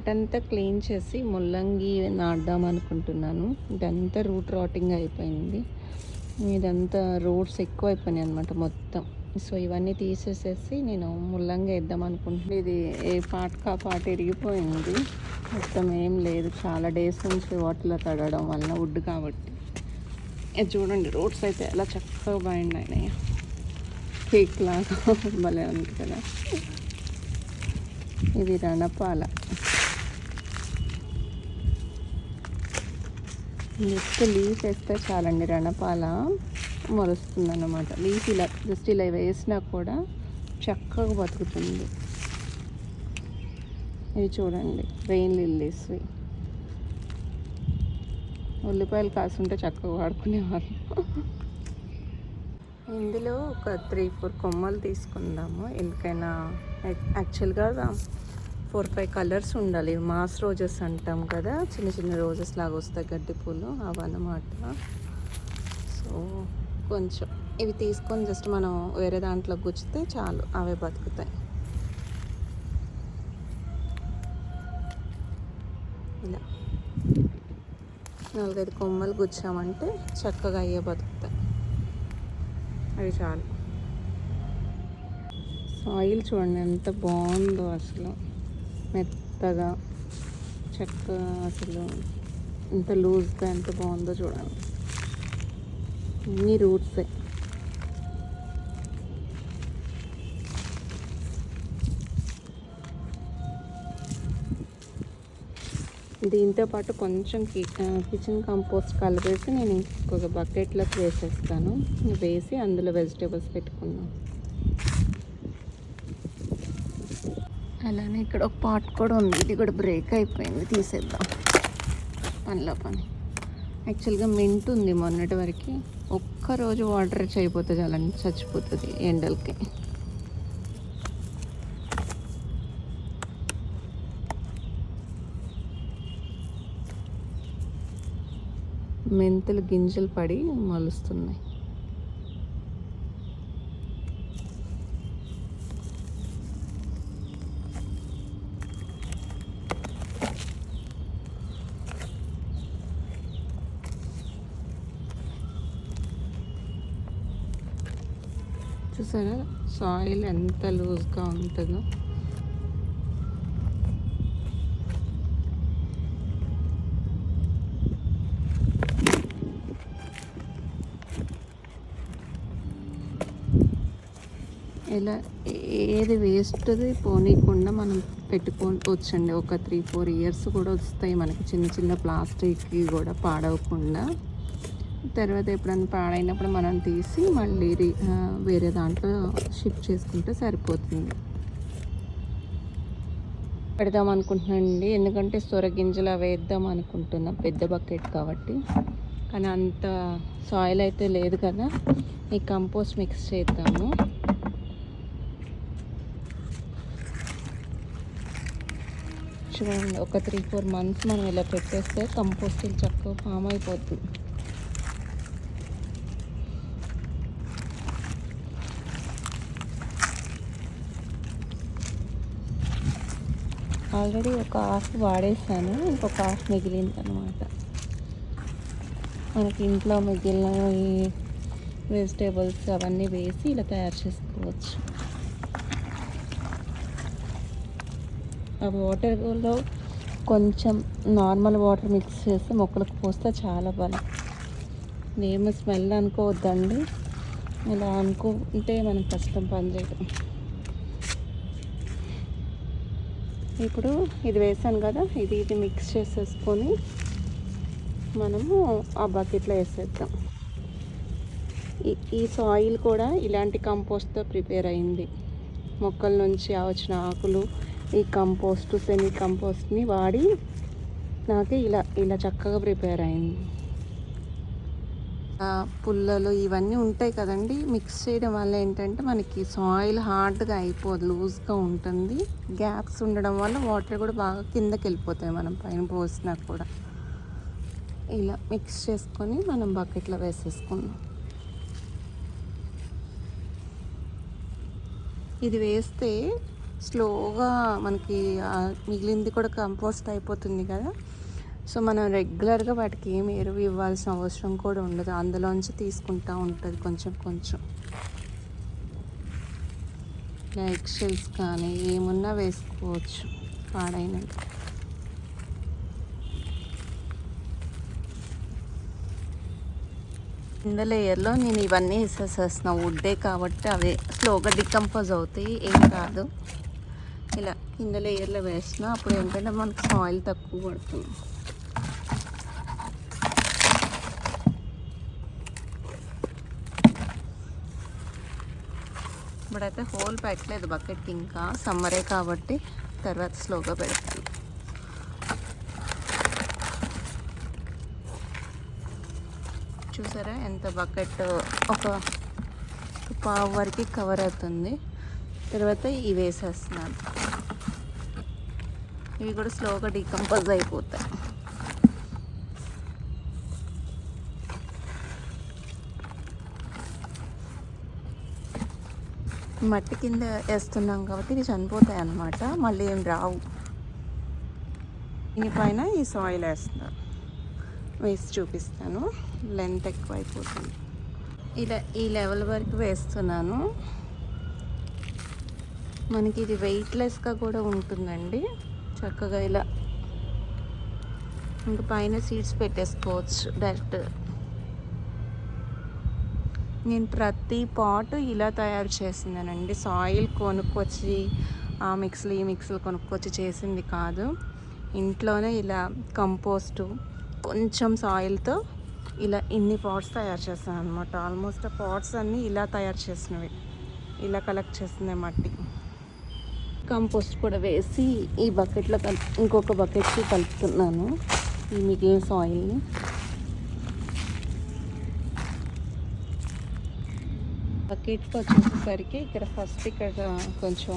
Pot అంతా clean చేసి ముల్లంగి నాటుదాం అనుకుంటున్నాను. ఇదంతా రూట్ రాటింగ్ అయిపోయింది. ఇదంతా రోడ్స్ ఎక్కువ అయిపోయినాయి అనమాట మొత్తం. సో ఇవన్నీ తీసేసేసి నేను ముల్లంగి వేద్దాం అనుకుంటున్నాను. ఇది ఏ పాటకా పాట ఇరిగిపోయింది. మొత్తం ఏం లేదు. చాలా డేస్ నుంచి వాటర్లో తడడం వల్ల వుడ్ కాబట్టి. చూడండి రోడ్స్ అయితే ఎలా చక్కగా బైండ్ అయినాయి కేక్ లాగా. భలే ఉంది కదా. ఇది రణపాల. జస్ట్ లీఫ్ వేస్తే చాలండి రణపాల మొలుస్తుంది అన్నమాట లీఫ్ ఇలా జస్ట్ ఇలా వేసినా కూడా చక్కగా బతుకుతుంది. ఇవి చూడండి రెయిన్ లిల్లీస్వి ఉల్లిపాయలు కాసుంటే చక్కగా వాడుకునేవాళ్ళు. ఇందులో ఒక త్రీ ఫోర్ కొమ్మలు తీసుకుందాము. ఎందుకైనా యాక్చువల్గా ఫోర్ ఫైవ్ కలర్స్ ఉండాలి. మాస్ రోజెస్ అంటాం కదా చిన్న చిన్న రోజెస్ లాగా వస్తాయి గడ్డి పూలు అవన్నమాట సో కొంచెం ఇవి తీసుకొని జస్ట్ మనం వేరే దాంట్లో గుచ్చితే చాలు అవే బతుకుతాయి. ఇలా. నాలుగైదు కొమ్మలు గుచ్చామంటే చక్కగా అయ్యే బతుకుతాయి. అవి చాలు. సాయిల్ చూడండి ఎంత బాగుందో అసలు. మెత్తగా చక్కగా అసలు ఎంత లూజ్గా ఎంత బాగుందో చూడండి అన్ని రూట్సే దీంతో పాటు కొంచెం కి కిచెన్ కంపోస్ట్ కలిపేసి నేను ఇంకొక బకెట్లోకి వేసేస్తాను. వేసి అందులో వెజిటేబుల్స్ పెట్టుకున్నాను అలానే ఇక్కడ ఒక పాట్ కూడా ఉంది. ఇది కూడా బ్రేక్ అయిపోయింది. తీసేద్దాం. పనిలో పని. యాక్చువల్గా మింట్ ఉంది మొన్నటి వరకు. ఒక్కరోజు వాటర్ చేయకపోతే చాలని చచ్చిపోతుంది ఎండలకి. మెంతులు గింజలు పడి మొలుస్తున్నాయి. చూసారా? సాయిల్ ఎంత లూజ్గా ఉంటుందో. ఇలా ఏది వేస్ట్ది పోనీయకుండా మనం పెట్టుకోవచ్చండి. ఒక త్రీ ఫోర్ ఇయర్స్ కూడా వస్తాయి మనకి చిన్న చిన్న ప్లాస్టిక్కి కూడా పాడవకుండా. తర్వాత ఎప్పుడైనా పాడైనప్పుడు మనం తీసి మళ్ళీ రీ- వేరే దాంట్లో షిఫ్ట్ చేసుకుంటే సరిపోతుంది. పెడదాం అనుకుంటున్నానండి ఎందుకంటే సొర గింజలు అవి వేద్దాం అనుకుంటున్నా పెద్ద బకెట్ కాబట్టి. కానీ అంత సాయిల్ అయితే లేదు కదా. ఈ కంపోస్ట్ మిక్స్ చేద్దాము. చూడండి ఒక త్రీ ఫోర్ మంత్స్ మనం ఇలా పెట్టేస్తే కంపోస్టింగ్ చక్కగా ఫామ్ అయిపోతుంది. ఆల్రెడీ ఒక హాఫ్ వాడేసాను ఇంకొక హాఫ్ మిగిలింది అనమాట మనకి ఇంట్లో మిగిలిన ఈ వెజిటేబుల్స్ అవన్నీ వేసి ఇలా తయారు చేసుకోవచ్చు. ఆ వాటర్లో కొంచెం నార్మల్ వాటర్ మిక్స్ చేసి మొక్కలకు పోస్తే చాలా బలం. ఏమో స్మెల్ అనుకోవద్దండి. ఇలా అనుకుంటే మనం కష్టం పని చేయడం ఇప్పుడు ఇది వేసాను కదా ఇది ఇది మిక్స్ చేసేసుకొని మనము ఆ బకెట్లో వేసేద్దాం. ఈ ఈ సాయిల్ కూడా ఇలాంటి కంపోస్ట్తో ప్రిపేర్ అయింది. మొక్కల నుంచి వచ్చిన ఆకులు ఈ కంపోస్ట్ సెమీ కంపోస్ట్ని వాడి నాకు ఇలా ఇలా చక్కగా ప్రిపేర్ అయింది. పుల్లలు ఇవన్నీ ఉంటాయి కదండి. మిక్స్ చేయడం వల్ల ఏంటంటే మనకి సాయిల్ హార్డ్గా అయిపోదు లూజ్గా ఉంటుంది. గ్యాప్స్ ఉండడం వల్ల వాటర్ కూడా బాగా కిందకి వెళ్ళిపోతాయి మనం పైన పోసినా కూడా. ఇలా మిక్స్ చేసుకొని మనం బకెట్లో వేసేసుకుందాం. ఇది వేస్తే స్లోగా మనకి మిగిలింది కూడా కంపోస్ట్ అయిపోతుంది కదా. సో మనం రెగ్యులర్గా వాటికి ఏమి ఎరువు ఇవ్వాల్సిన అవసరం కూడా ఉండదు. అందులోంచి తీసుకుంటూ ఉంటుంది కొంచెం కొంచెం. లైక్ షెల్స్ కానీ ఏమున్నా వేసుకోవచ్చు పాడైనవి కింద లేయర్లో నేను ఇవన్నీ వేసేసేస్తున్నా. వుడ్డే కాబట్టి అవి స్లోగా డికంపోజ్ అవుతాయి. ఏం కాదు. ఇలా కింద లేయర్లో వేసిన అప్పుడు ఏంటంటే మనకు సాయిల్ తక్కువ పడుతుంది. ఇప్పుడైతే హోల్ పెట్టలేదు బకెట్కి ఇంకా. సమ్మరే కాబట్టి తర్వాత స్లోగా పెడతాను. చూసారా ఎంత బకెట్ ఒక పావు వరకు కవర్ అవుతుంది. తర్వాత ఇవి వేసేస్తున్నాను. ఇవి కూడా స్లోగా డీకంపోజ్ అయిపోతాయి. మట్టి కింద వేస్తున్నాం కాబట్టి ఇవి చనిపోతాయి అన్నమాట మళ్ళీ ఏం రావు. దీనిపైన ఈ సాయిల్ వేస్తున్నారు. వేసి చూపిస్తాను. లెంత్ ఎక్కువ అయిపోతుంది ఇలా ఈ లెవెల్ వరకు వేస్తున్నాను. మనకి ఇది వెయిట్లెస్గా కూడా ఉంటుందండి. చక్కగా ఇలా ఇంకా పైన సీడ్స్ పెట్టేసుకోవచ్చు. డైరెక్ట్ నేను ప్రతి పాటు ఇలా తయారు చేసిందానండి. సాయిల్ కొనుక్కొచ్చి ఆ మిక్స్లు ఈ మిక్స్లు కొనుక్కొచ్చి చేసింది కాదు. ఇంట్లోనే ఇలా కంపోస్టు కొంచెం సాయిల్తో ఇలా ఇన్ని పాట్స్ తయారు చేస్తాను అనమాట ఆల్మోస్ట్ ఆ పాట్స్ అన్నీ ఇలా తయారు చేసినవి. ఇలా కలెక్ట్ చేసింది మట్టి. కంపోస్ట్ కూడా వేసి ఈ బకెట్లో కల్ ఇంకొక బకెట్కి కలుపుతున్నాను ఈ మిగిలిన సాయిల్ని. బకెట్కి వచ్చేసరికి ఇక్కడ ఫస్ట్ ఇక్కడ కొంచెం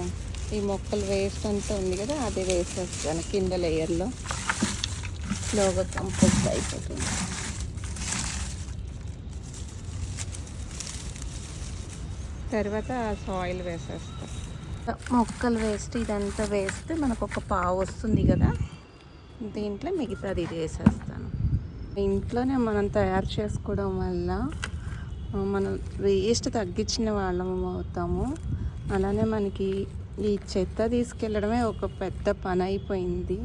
ఈ మొక్కలు వేస్ట్ అంతా ఉంది కదా అది వేసేస్తాను కింద లేయర్లో స్లోగా కంపోస్ట్ అయిపోతుంది. తర్వాత సాయిల్ వేసేస్తాను మొక్కలు వేస్ట్ ఇదంతా వేస్తే మనకు ఒక పావు వస్తుంది కదా దీంట్లో మిగతాది ఇది వేసేస్తాను. ఇంట్లోనే మనం తయారు చేసుకోవడం వల్ల మనం వేస్ట్ తగ్గించిన వాళ్ళం అవుతాము. అలానే మనకి ఈ చెత్త తీసుకెళ్ళడమే ఒక పెద్ద పని అయిపోయింది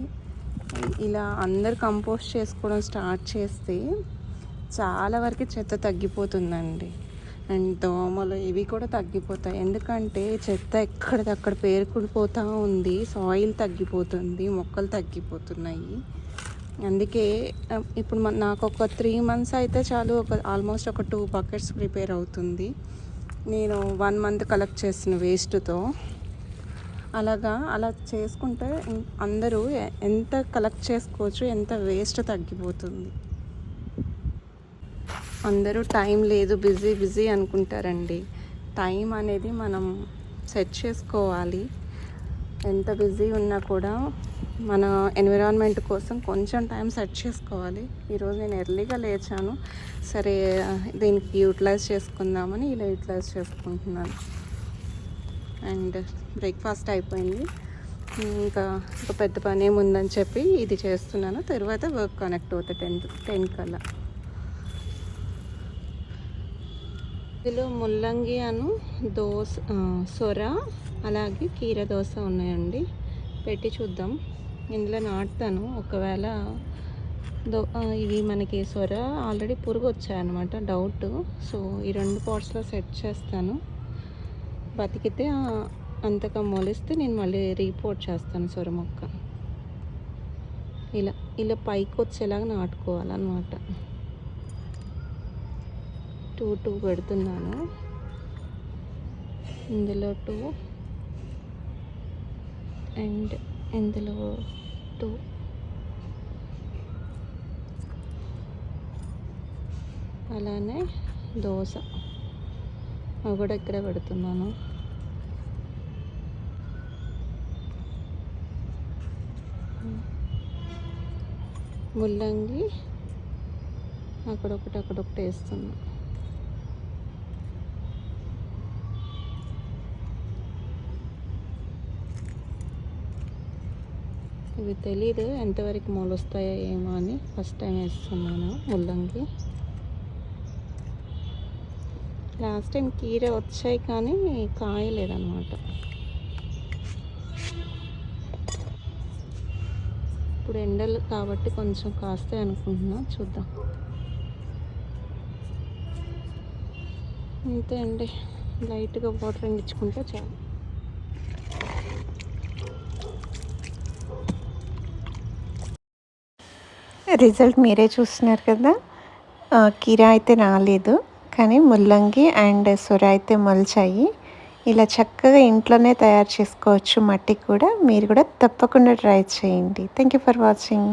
ఇలా అందరు కంపోస్ట్ చేసుకోవడం స్టార్ట్ చేస్తే చాలా వరకు చెత్త తగ్గిపోతుందండి. అండ్ దోమలు ఇవి కూడా తగ్గిపోతాయి. ఎందుకంటే చెత్త ఎక్కడిదక్కడ పేరుకుడిపోతూ ఉంది. సాయిల్ తగ్గిపోతుంది మొక్కలు తగ్గిపోతున్నాయి. అందుకే ఇప్పుడు నాకు ఒక త్రీ మంత్స్ అయితే చాలు ఒక ఆల్మోస్ట్ ఒక టూ బకెట్స్ ప్రిపేర్ అవుతుంది. నేను వన్ మంత్ కలెక్ట్ చేసిన వేస్ట్తో. అలాగా అలా చేసుకుంటే అందరూ ఎంత కలెక్ట్ చేసుకోవచ్చు ఎంత వేస్ట్ తగ్గిపోతుంది. అందరూ టైం లేదు బిజీ బిజీ అనుకుంటారండి. టైం అనేది మనం సెట్ చేసుకోవాలి. ఎంత బిజీ ఉన్నా కూడా మన ఎన్విరాన్మెంట్ కోసం కొంచెం టైం సెట్ చేసుకోవాలి. ఈరోజు నేను ఎర్లీగా లేచాను. సరే దీనికి యూటిలైజ్ చేసుకుందామని ఇలా యూటిలైజ్ చేసుకుంటున్నాను. అండ్ బ్రేక్ఫాస్ట్ అయిపోయింది. ఇంకా ఒక పెద్ద పని ఏముందని చెప్పి ఇది చేస్తున్నాను. తర్వాత వర్క్ కనెక్ట్ అవుతుంది టెన్ టెన్ కల్లా. ఇందులో ముల్లంగి అను దోస సొర అలాగే కీర దోశ ఉన్నాయండి. పెట్టి చూద్దాం. ఇందులో నాటుతాను. ఒకవేళ దో ఇవి మనకి సొర ఆల్రెడీ పురుగు వచ్చాయన్నమాట డౌట్. సో ఈ రెండు పాట్స్లో సెట్ చేస్తాను. బతికితే అంతగా మొలిస్తే నేను మళ్ళీ రీపోర్ట్ చేస్తాను సొర మొక్క. ఇలా ఇలా పైకి వచ్చేలాగా నాటుకోవాలన్నమాట. టూ టూ పెడుతున్నాను. ఇందులో టూ. అండ్ ఇందులో టూ. అలానే దోశ. అవి కూడా ఇక్కడే పెడుతున్నాను. ముల్లంగి. అక్కడొకటి అక్కడొకటి వేస్తున్నాను ఇవి తెలీదు ఎంతవరకు మొలుస్తాయో ఏమో అని ఫస్ట్ టైం వేస్తున్నాను ముల్లంగి. లాస్ట్ టైం కీర వచ్చాయి కానీ కాయలేదన్నమాట. ఇప్పుడు ఎండలు కాబట్టి కొంచెం కాస్తాయి అనుకుంటున్నా చూద్దాం. అంతే అండి. లైట్గా వాటర్ ఇచ్చుకుంటే చాలు. రిజల్ట్ మీరే చూస్తున్నారు కదా. కీరా అయితే రాలేదు. కానీ ముల్లంగి అండ్ సొర అయితే మొలిచాయి. ఇలా చక్కగా ఇంట్లోనే తయారు చేసుకోవచ్చు మట్టి కూడా. మీరు కూడా తప్పకుండా ట్రై చేయండి. Thank you for watching